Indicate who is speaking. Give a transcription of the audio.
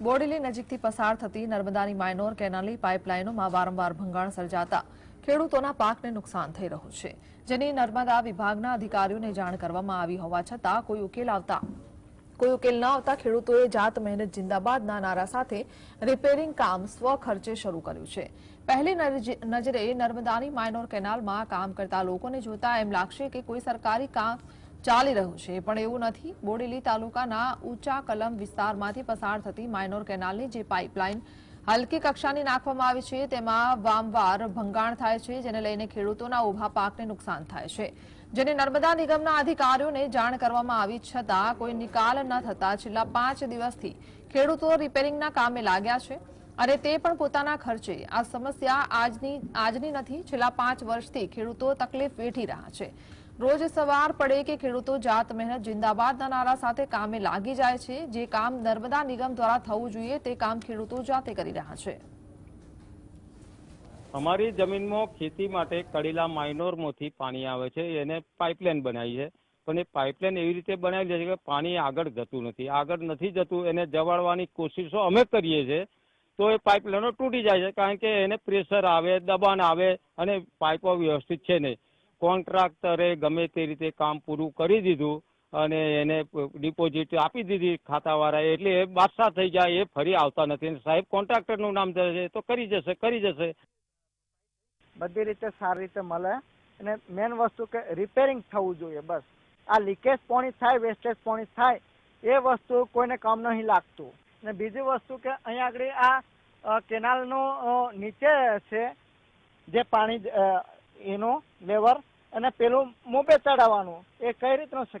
Speaker 1: બોડેલી નજીકથી પસાર થતી નર્મદાની માઇનોર કેનાલની પાઇપલાઇનોમાં વારંવાર ભંગાણ સર્જાતા ખેડૂતોના પાકને નુકસાન થઈ રહ્યું છે, જેની નર્મદા વિભાગના અધિકારીઓને જાણ કરવામાં આવી હોવા છતાં કોઈ ઉકેલ આવતા કોઈ ઉકેલ ન આવતા ખેડૂતોએ જાત મહેનત જિંદાબાદના નારા સાથે રિપેરિંગ કામ સ્વખર્ચે શરૂ કર્યું છે. પહેલી નજ- નજરે નર્મદાની માઇનોર કેનાલમાં કામ કરતા લોકોને જોતા એમ લાગશે કે કોઈ સરકારી કામ ચાલી રહ્યું છે, પણ એવું નથી. બોડેલી તાલુકાના ઊંચા કલમ વિસ્તારમાંથી પસાર થતી માઇનોર કેનાલની જે પાઇપલાઇન હલકી કક્ષાની નાખવામાં આવી છે, તેમાં વામવાર ભંગાણ થાય છે, જેને લઈને ખેડૂતોના ઊભા પાકને નુકસાન થાય છે. જેને નર્મદા નિગમના અધિકારીઓને જાણ કરવામાં આવી છતાં કોઈ નિકાલ ન થતા છેલ્લા પાંચ દિવસથી ખેડૂતો રિપેરિંગના કામે લાગ્યા છે અને તે પણ પોતાના ખર્ચે. આ સમસ્યા આજની આજની નથી, છેલ્લા પાંચ વર્ષથી ખેડૂતો તકલીફ વેઠી રહ્યા છે. રોજ સવાર પડે કે ખેડૂતો જાત મહેનત જિંદાબાદના નારા સાથે કામે લાગી જાય છે. જે કામ નર્મદા નિગમ દ્વારા થવું જોઈએ તે કામ ખેડૂતો જાતે કરી રહ્યા છે.
Speaker 2: અમારી જમીનમાં ખેતી માટે કડીલા માઇનોરમાંથી પાણી આવે છે. એને પાઇપલાઇન બનાવી છે. પણ એ પાઇપલાઇન એવી રીતે બનાવી છે કે પાણી આગળ જતું નથી. આગળ નથી જતું, એને જવાડવાની કોશિશો અમે કરીએ છીએ, તો એ પાઇપલાઇનો તૂટી જાય છે. કારણ કે એને પ્રેશર આવે, દબાણ આવે અને પાઇપો વ્યવસ્થિત છે નહીં. કોન્ટ્રાક્ટરે ગમે તે રીતે કામ પૂરું કરી દીધું અને એને ડિપોઝિટ આપી દીધી ખાતાવાળાએ, એટલે એ બાદશાહ થઈ જાય, એ ફરી આવતા નથી. અને સાહેબ, કોન્ટ્રાક્ટરનું નામ છે તો કરી જશે કરી જશે.
Speaker 3: બધી રીતે સારી રીતે મળે. અને મેન વસ્તુ કે રિપેરિંગ થવું જોઈએ, બસ. આ લીકેજ પોણી થાય વેસ્ટેજ પોણી થાય, એ વસ્તુ કોઈને કામ નહીં લાગતું. અને બીજી વસ્તુ કે અહીંયા આગળ આ કેનાલનો નીચે છે, જે પાણી એનું લેવર અને પેલું મોબે ચડાવવાનું. એ કઈ રીતનું